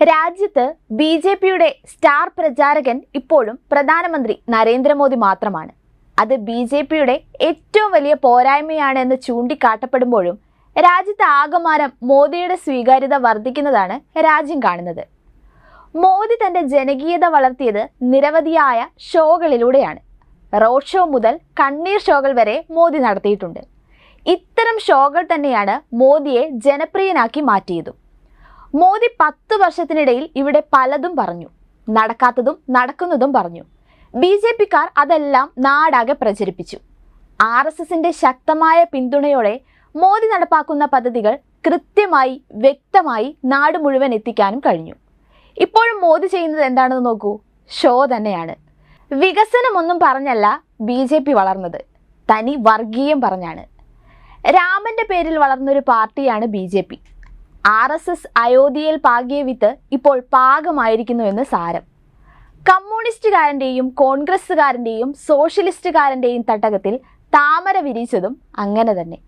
രാജ്യത്ത് B J പിയുടെ star പ്രചാരകൻ ഇപ്പോഴും പ്രധാനമന്ത്രി നരേന്ദ്രമോദി മാത്രമാണ്. അത് ബി ജെ പിയുടെ ഏറ്റവും വലിയ പോരായ്മയാണ് എന്ന് ചൂണ്ടിക്കാട്ടപ്പെടുമ്പോഴും രാജ്യത്ത് ആകമാനം മോദിയുടെ സ്വീകാര്യത വർദ്ധിക്കുന്നതാണ് രാജ്യം കാണുന്നത്. മോദി തന്റെ ജനകീയത വളർത്തിയത് നിരവധിയായ ഷോകളിലൂടെയാണ്. റോഡ് ഷോ മുതൽ കണ്ണീർ ഷോകൾ വരെ മോദി നടത്തിയിട്ടുണ്ട്. ഇത്തരം ഷോകൾ തന്നെയാണ് മോദിയെ ജനപ്രിയനാക്കി മാറ്റിയതും. മോദി പത്ത് വർഷത്തിനിടയിൽ ഇവിടെ പലതും പറഞ്ഞു. നടക്കാത്തതും നടക്കുന്നതും പറഞ്ഞു. ബി ജെ പിക്കാർ അതെല്ലാം നാടാകെ പ്രചരിപ്പിച്ചു. ആർ എസ് എസിന്റെ ശക്തമായ പിന്തുണയോടെ മോദി നടപ്പാക്കുന്ന പദ്ധതികൾ കൃത്യമായി വ്യക്തമായി നാട് മുഴുവൻ എത്തിക്കാനും കഴിഞ്ഞു. ഇപ്പോഴും മോദി ചെയ്യുന്നത് എന്താണെന്ന് നോക്കൂ. ഷോ തന്നെയാണ്. വികസനമൊന്നും പറഞ്ഞല്ല ബി ജെ പി വളർന്നത്. തനി വർഗീയം പറഞ്ഞാണ്. രാമന്റെ പേരിൽ വളർന്നൊരു പാർട്ടിയാണ് B J P. R S S അയോധ്യയിൽ പാകിയ വിത്ത് ഇപ്പോൾ പാകമായിരിക്കുന്നു എന്ന് സാരം. കമ്മ്യൂണിസ്റ്റുകാരന്റെയും കോൺഗ്രസ്സുകാരന്റെയും സോഷ്യലിസ്റ്റുകാരന്റെയും തട്ടകത്തിൽ താമര വിരിച്ചതും അങ്ങനെ തന്നെ.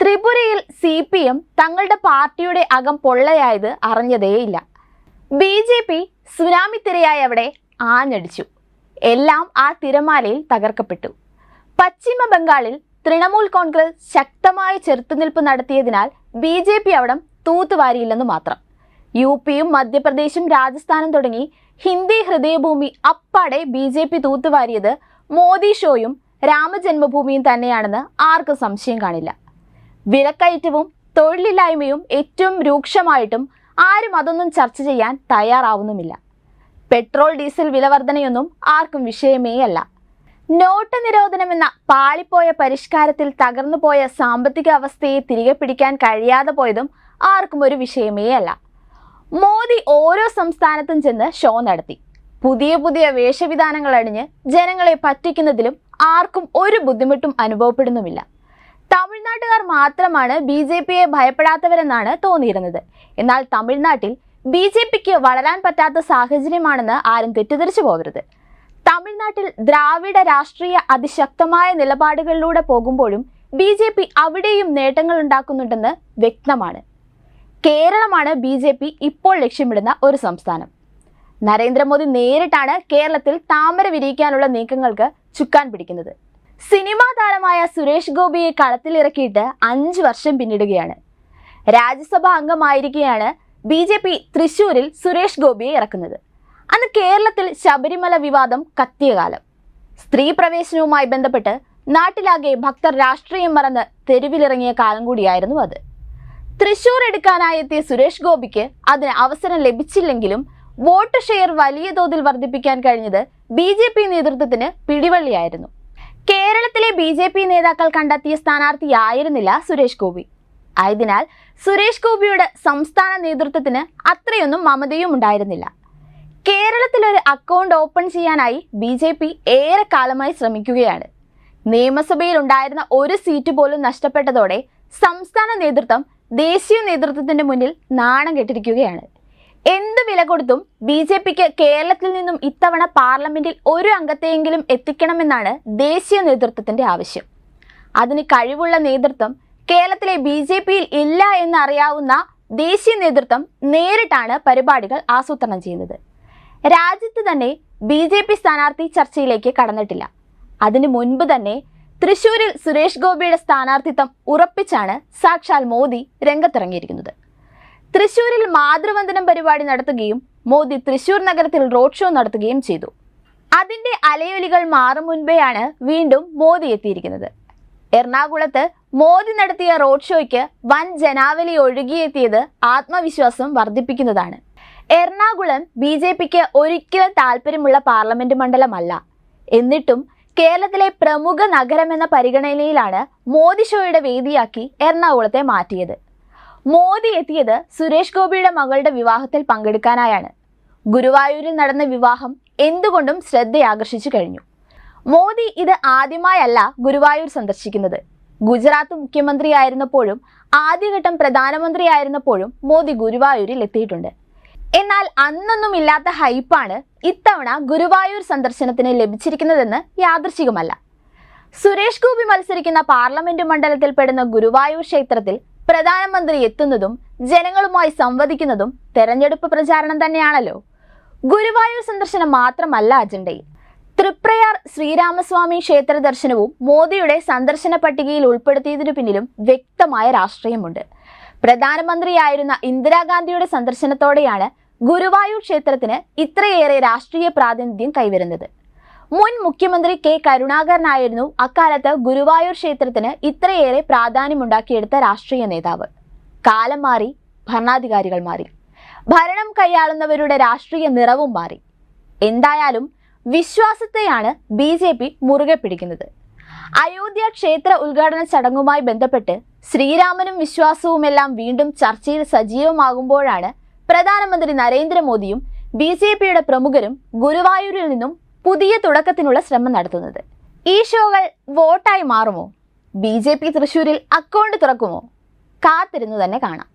ത്രിപുരയിൽ സി പി എം തങ്ങളുടെ പാർട്ടിയുടെ അകം പൊള്ളയായത് അറിഞ്ഞതേയില്ല. ബി ജെ പി സുനാമി തിരയായി അവിടെ ആഞ്ഞടിച്ചു. എല്ലാം ആ തിരമാലയിൽ തകർക്കപ്പെട്ടു. പശ്ചിമ ബംഗാളിൽ തൃണമൂൽ കോൺഗ്രസ് ശക്തമായ ചെറുത്തുനിൽപ്പ് നടത്തിയതിനാൽ ബി ജെ പി അവിടം തൂത്തുവാരിയില്ലെന്ന് മാത്രം. യു പിയും മധ്യപ്രദേശും രാജസ്ഥാനും തുടങ്ങി ഹിന്ദി ഹൃദയഭൂമി അപ്പാടെ ബി ജെ പി തൂത്തുവാരിയത് മോദി ഷോയും രാമജന്മഭൂമിയും തന്നെയാണെന്ന് ആർക്കും സംശയം കാണില്ല. വിലക്കയറ്റവും തൊഴിലില്ലായ്മയും ഏറ്റവും രൂക്ഷമായിട്ടും ആരും അതൊന്നും ചർച്ച ചെയ്യാൻ തയ്യാറാവുന്നുമില്ല. പെട്രോൾ ഡീസൽ വിലവർധനയൊന്നും ആർക്കും വിഷയമേ അല്ല. നോട്ട് നിരോധനമെന്ന പാളിപ്പോയ പരിഷ്കാരത്തിൽ തകർന്നുപോയ സാമ്പത്തിക അവസ്ഥയെ തിരികെ പിടിക്കാൻ കഴിയാതെ പോയതും ആർക്കും ഒരു വിഷയമേ അല്ല. മോദി ഓരോ സംസ്ഥാനത്തും ചെന്ന് ഷോ നടത്തി. പുതിയ പുതിയ വേഷവിധാനങ്ങൾ അണിഞ്ഞ് ജനങ്ങളെ പറ്റിക്കുന്നതിലും ആർക്കും ഒരു ബുദ്ധിമുട്ടും അനുഭവപ്പെടുന്നുമില്ല. തമിഴ്നാട്ടുകാർ മാത്രമാണ് ബി ജെ പിയെ ഭയപ്പെടാത്തവരെന്നാണ് തോന്നിയിരുന്നത്. എന്നാൽ തമിഴ്നാട്ടിൽ ബി ജെ പിക്ക് വളരാൻ പറ്റാത്ത സാഹചര്യമാണെന്ന് ആരും തെറ്റിദ്ധരിച്ചു പോകരുത്. തമിഴ്നാട്ടിൽ ദ്രാവിഡ രാഷ്ട്രീയ അതിശക്തമായ നിലപാടുകളിലൂടെ പോകുമ്പോഴും ബി ജെ പി അവിടെയും നേട്ടങ്ങൾ ഉണ്ടാക്കുന്നുണ്ടെന്ന് വ്യക്തമാണ്. കേരളമാണ് ബി ജെ പി ഇപ്പോൾ ലക്ഷ്യമിടുന്ന ഒരു സംസ്ഥാനം. നരേന്ദ്രമോദി നേരിട്ടാണ് കേരളത്തിൽ താമര വിരിയിക്കാനുള്ള നീക്കങ്ങൾക്ക് ചുക്കാൻ പിടിക്കുന്നത്. സിനിമാ താരമായ സുരേഷ് ഗോപിയെ കളത്തിലിറക്കിയിട്ട് അഞ്ച് വർഷം പിന്നിടുകയാണ്. രാജ്യസഭാ അംഗമായിരിക്കെയാണ് ബി ജെ പി തൃശൂരിൽ സുരേഷ് ഗോപിയെ ഇറക്കുന്നത്. അന്ന് കേരളത്തിൽ ശബരിമല വിവാദം കത്തിയ കാലം സ്ത്രീ പ്രവേശനവുമായി ബന്ധപ്പെട്ട് നാട്ടിലാകെ ഭക്തർ രാഷ്ട്രീയം മറന്ന് തെരുവിലിറങ്ങിയ കാലം കൂടിയായിരുന്നു അത്. തൃശൂർ എടുക്കാനായി എത്തിയ സുരേഷ് ഗോപിക്ക് അതിന് അവസരം ലഭിച്ചില്ലെങ്കിലും വോട്ട് ഷെയർ വലിയ തോതിൽ വർദ്ധിപ്പിക്കാൻ കഴിഞ്ഞത് ബി ജെ പി നേതൃത്വത്തിന് പിടിവള്ളിയായിരുന്നു. കേരളത്തിലെ ബി ജെ പി നേതാക്കൾ കണ്ടെത്തിയ സ്ഥാനാർത്ഥിയായിരുന്നില്ല സുരേഷ് ഗോപി. ആയതിനാൽ സുരേഷ് ഗോപിയുടെ സംസ്ഥാന നേതൃത്വത്തിന് അത്രയൊന്നും മമതയും ഉണ്ടായിരുന്നില്ല. കേരളത്തിൽ ഒരു അക്കൗണ്ട് ഓപ്പൺ ചെയ്യാനായി ബി ജെ പി ഏറെ കാലമായി ശ്രമിക്കുകയാണ്. നിയമസഭയിൽ ഉണ്ടായിരുന്ന ഒരു സീറ്റ് പോലും നഷ്ടപ്പെട്ടതോടെ സംസ്ഥാന നേതൃത്വം ദേശീയ നേതൃത്വത്തിന്റെ മുന്നിൽ നാണം കെട്ടിരിക്കുകയാണ്. എന്ത് വില കൊടുത്തും ബി ജെ പിക്ക് കേരളത്തിൽ നിന്നും ഇത്തവണ പാർലമെന്റിൽ ഒരു അംഗത്തെയെങ്കിലും എത്തിക്കണമെന്നാണ് ദേശീയ നേതൃത്വത്തിന്റെ ആവശ്യം. അതിന് കഴിവുള്ള നേതൃത്വം കേരളത്തിലെ ബി ജെ പിയിൽ ഇല്ല എന്നറിയാവുന്ന ദേശീയ നേതൃത്വം നേരിട്ടാണ് പരിപാടികൾ ആസൂത്രണം ചെയ്യുന്നത്. രാജ്യത്ത് തന്നെ ബി ജെ പി സ്ഥാനാർത്ഥി ചർച്ചയിലേക്ക് കടന്നിട്ടില്ല. അതിനു മുൻപ് തന്നെ തൃശൂരിൽ സുരേഷ് ഗോപിയുടെ സ്ഥാനാർത്ഥിത്വം ഉറപ്പിച്ചാണ് സാക്ഷാൽ മോദി രംഗത്തിറങ്ങിയിരിക്കുന്നത്. തൃശൂരിൽ മാതൃവന്ദനം പരിപാടി നടത്തുകയും മോദി തൃശൂർ നഗരത്തിൽ റോഡ് ഷോ നടത്തുകയും ചെയ്തു. അതിന്റെ അലയൊലികൾ മാറും മുൻപെയാണ് വീണ്ടും മോദി എത്തിയിരിക്കുന്നത്. എറണാകുളത്ത് മോദി നടത്തിയ റോഡ് ഷോയ്ക്ക് വൻ ജനാവലി ഒഴുകിയെത്തിയത് ആത്മവിശ്വാസം വർദ്ധിപ്പിക്കുന്നതാണ്. എറണാകുളം ബി ജെ പിക്ക് ഒരിക്കലും താല്പര്യമുള്ള പാർലമെന്റ് മണ്ഡലമല്ല. എന്നിട്ടും കേരളത്തിലെ പ്രമുഖ നഗരമെന്ന പരിഗണനയിലാണ് മോദി ഷോയുടെ വേദിയാക്കി എറണാകുളത്തെ മാറ്റിയത്. മോദി എത്തിയത് സുരേഷ് ഗോപിയുടെ മകളുടെ വിവാഹത്തിൽ പങ്കെടുക്കാനായാണ്. ഗുരുവായൂരിൽ നടന്ന വിവാഹം എന്തുകൊണ്ടും ശ്രദ്ധയാകർഷിച്ചു കഴിഞ്ഞു. മോദി ഇത് ആദ്യമായല്ല ഗുരുവായൂർ സന്ദർശിക്കുന്നത്. ഗുജറാത്ത് മുഖ്യമന്ത്രിയായിരുന്നപ്പോഴും ആദ്യഘട്ടം പ്രധാനമന്ത്രിയായിരുന്നപ്പോഴും മോദി ഗുരുവായൂരിൽ എത്തിയിട്ടുണ്ട്. എന്നാൽ അന്നൊന്നും ഇല്ലാത്ത ഹൈപ്പാണ് ഇത്തവണ ഗുരുവായൂർ സന്ദർശനത്തിന് ലഭിച്ചിരിക്കുന്നതെന്ന് യാദൃശികമല്ല. സുരേഷ് ഗോപി മത്സരിക്കുന്ന പാർലമെന്റ് മണ്ഡലത്തിൽ പെടുന്ന ഗുരുവായൂർ ക്ഷേത്രത്തിൽ പ്രധാനമന്ത്രി എത്തുന്നതും ജനങ്ങളുമായി സംവദിക്കുന്നതും തെരഞ്ഞെടുപ്പ് പ്രചാരണം തന്നെയാണല്ലോ. ഗുരുവായൂർ സന്ദർശനം മാത്രമല്ല അജണ്ടയിൽ. തൃപ്രയാർ ശ്രീരാമസ്വാമി ക്ഷേത്ര ദർശനവും മോദിയുടെ സന്ദർശന പട്ടികയിൽ ഉൾപ്പെടുത്തിയതിനു പിന്നിലും വ്യക്തമായ രാഷ്ട്രീയമുണ്ട്. പ്രധാനമന്ത്രിയായിരുന്ന ഇന്ദിരാഗാന്ധിയുടെ സന്ദർശനത്തോടെയാണ് ഗുരുവായൂർ ക്ഷേത്രത്തിന് ഇത്രയേറെ രാഷ്ട്രീയ പ്രാതിനിധ്യം കൈവരുന്നത്. മുൻ മുഖ്യമന്ത്രി കെ. കരുണാകരനായിരുന്നു അക്കാലത്ത് ഗുരുവായൂർ ക്ഷേത്രത്തിന് ഇത്രയേറെ പ്രാധാന്യമുണ്ടാക്കിയെടുത്ത രാഷ്ട്രീയ നേതാവ്. കാലം മാറി ഭരണാധികാരികൾ മാറി. ഭരണം കൈയാളുന്നവരുടെ രാഷ്ട്രീയ നിറവും മാറി. എന്തായാലും വിശ്വാസത്തെയാണ് ബി ജെ പി മുറുകെ പിടിക്കുന്നത്. അയോധ്യ ക്ഷേത്ര ഉദ്ഘാടന ചടങ്ങുമായി ബന്ധപ്പെട്ട് ശ്രീരാമനും വിശ്വാസവുമെല്ലാം വീണ്ടും ചർച്ചയിൽ സജീവമാകുമ്പോഴാണ് പ്രധാനമന്ത്രി നരേന്ദ്രമോദിയും ബി ജെ പിയുടെ പ്രമുഖരും ഗുരുവായൂരിൽ നിന്നും പുതിയ തുടക്കത്തിനുള്ള ശ്രമം നടത്തുന്നത്. ഈ ഷോകൾ വോട്ടായി മാറുമോ? ബി ജെ പി തൃശൂരിൽ അക്കൗണ്ട് തുറക്കുമോ? കാത്തിരുന്നു തന്നെ കാണാം.